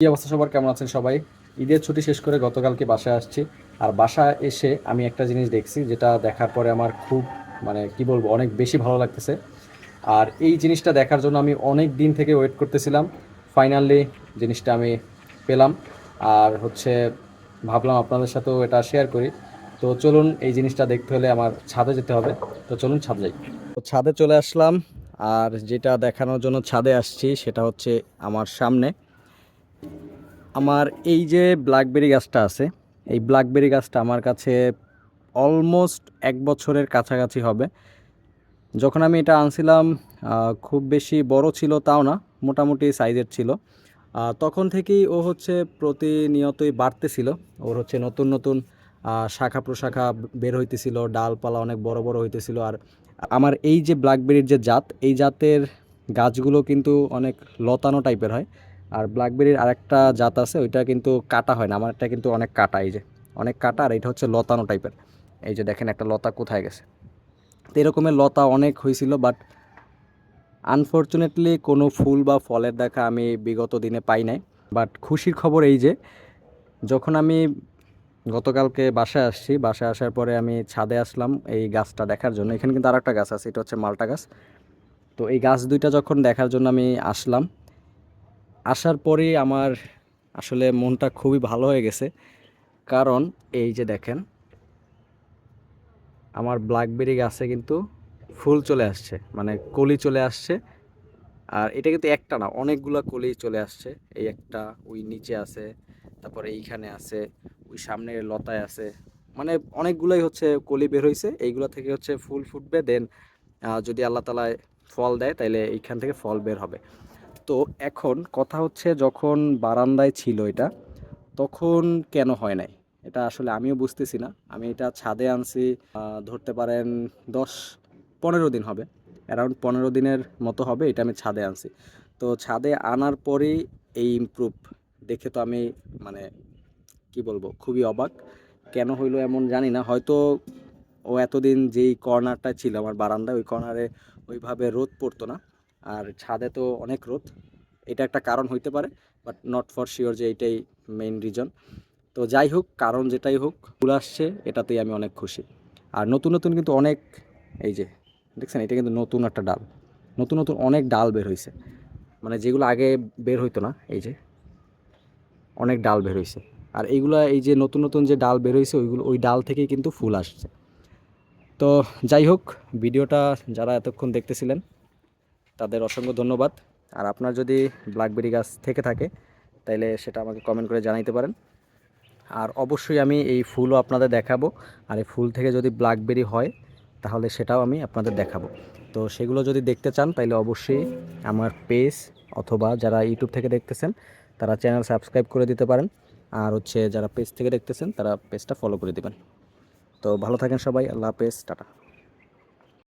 কি অবস্থা সবার? কেমন আছেন সবাই? ঈদের ছুটি শেষ করে গতকালকে বাসায় আসছি। আর বাসায় এসে আমি একটা জিনিস দেখছি, যেটা দেখার পরে আমার খুব মানে কি বলব, অনেক বেশি ভালো লাগতেছে। আর এই জিনিসটা দেখার জন্য আমি অনেক দিন থেকে ওয়েট করতেছিলাম। ফাইনালি জিনিসটা আমি পেলাম। আর হচ্ছে, ভাবলাম আপনাদের সাথেও এটা শেয়ার করি। তো চলুন এই জিনিসটা দেখতে হলে আমার ছাদে যেতে হবে। তো চলুন ছাদে যাই। তো ছাদে চলে আসলাম। আর যেটা দেখানোর জন্য ছাদে আসছি, সেটা হচ্ছে আমার সামনে। আমার এই যে ব্ল্যাকবেরি গাছটা আছে, এই ব্ল্যাকবেরি গাছটা আমার কাছে অলমোস্ট এক বছরের কাছাকাছি হবে। যখন আমি এটা আনছিলাম খুব বেশি বড় ছিল তাও না, মোটামুটি সাইজের ছিল। তখন থেকেই ও হচ্ছে প্রতিনিয়তই বাড়তেছিল। ওর হচ্ছে নতুন নতুন শাখা প্রশাখা বের হইতেছিল, ডালপালা অনেক বড় বড় হইতেছিল। আর আমার এই যে ব্ল্যাকবেরির যে জাত, এই জাতের গাছগুলো কিন্তু অনেক লতানো টাইপের হয়। আর ব্ল্যাকবেরির আরেকটা জাত আছে, ওইটা কিন্তু কাটা হয় না আমারটা কিন্তু অনেক কাটা, এই যে। অনেক কাটা, আর এটা হচ্ছে লতানো টাইপের। এই যে দেখেন একটা লতা কোথায় গেছে। তো এরকমের লতা অনেক হয়েছিল বাট আনফর্চুনেটলি কোনো ফুল বা ফলের দেখা আমি বিগত দিনে পাই নাই। বাট খুশির খবর এই যে, যখন আমি গতকালকে বাসায় আসছি, বাসায় আসার পরে আমি ছাদে আসলাম এই গাছটা দেখার জন্য। এখানে কিন্তু আরেকটা গাছ আছে, এটা হচ্ছে মালটা গাছ। তো এই গাছ দুইটা যখন দেখার জন্য আমি আসলাম আসার পরেই আমার আসলে মনটা খুবই ভালো হয়ে গেছে। কারণ এই যে দেখেন, আমার ব্ল্যাকবেরি গাছে কিন্তু ফুল চলে আসছে মানে কলি চলে আসছে। আর এটা কিন্তু একটা না, অনেকগুলা কলি চলে আসছে। এই একটা ওই নিচে আছে, তারপরে এইখানে আছে, ওই সামনে লতায় আছে। মানে অনেকগুলাই হচ্ছে কলি বের হয়েছে এইগুলো থেকে হচ্ছে ফুল ফুটবে। দেন যদি আল্লাহ তালায় ফল দেয় তাহলে এইখান থেকে ফল বের হবে। তো এখন কথা হচ্ছে যখন বারান্দায় ছিল এটা, তখন কেন হয় নাই? এটা আসলে আমিও বুঝতেছি না। আমি এটা ছাদে আনছি ধরতে পারেন দশ, পনেরো দিন হবে। অ্যারাউন্ড পনেরো দিনের মতো হবে এটা আমি ছাদে আনছি। তো ছাদে আনার পরেই এই ইমপ্রুভ দেখে তো আমি মানে কি বলব, খুবই অবাক। কেন হইল এমন জানি না। হয়তো ও এতদিন যেই কর্নারটা ছিল আমার বারান্দায়, ওই কর্নারে ওইভাবে রোদ পড়তো না। আর ছাদে তো অনেক রোদ। এটা একটা কারণ হইতে পারে বাট নট ফর শিওর যে এটাই মেইন রিজন তো যাই হোক, কারণ যেটাই হোক, ফুল আসছে, এটাতেই আমি অনেক খুশি। আর নতুন নতুন কিন্তু অনেক, এই যে, দেখছেন, এটা কিন্তু নতুন একটা ডাল। নতুন নতুন অনেক ডাল বের হয়েছে মানে যেগুলো আগে বের হইতো না, এই যে, অনেক ডাল বের হয়েছে আর এইগুলা, এই যে নতুন নতুন যে ডাল বের হয়েছে ওইগুলো, ওই ডাল থেকেই কিন্তু ফুল আসছে। তো যাই হোক, ভিডিওটা যারা এতক্ষণ দেখতেছিলেন তাদের অসংখ্য ধন্যবাদ। আর আপনার যদি ব্ল্যাকবেরি গাছ থেকে থাকে, তাইলে সেটা আমাকে কমেন্ট করে জানাইতে পারেন। আর অবশ্যই আমি এই ফুলও আপনাদের দেখাবো। আর এই ফুল থেকে যদি ব্ল্যাকবেরি হয়, তাহলে সেটাও আমি আপনাদের দেখাবো। তো সেগুলো যদি দেখতে চান তাহলে অবশ্যই আমার পেজ অথবা যারা ইউটিউব থেকে দেখতেছেন, তারা চ্যানেল সাবস্ক্রাইব করে দিতে পারেন। আর হচ্ছে যারা পেজ থেকে দেখতেছেন, তারা পেজটা ফলো করে দেবেন। তো ভালো থাকেন সবাই, আল্লাহ হাফেজ, টাটা।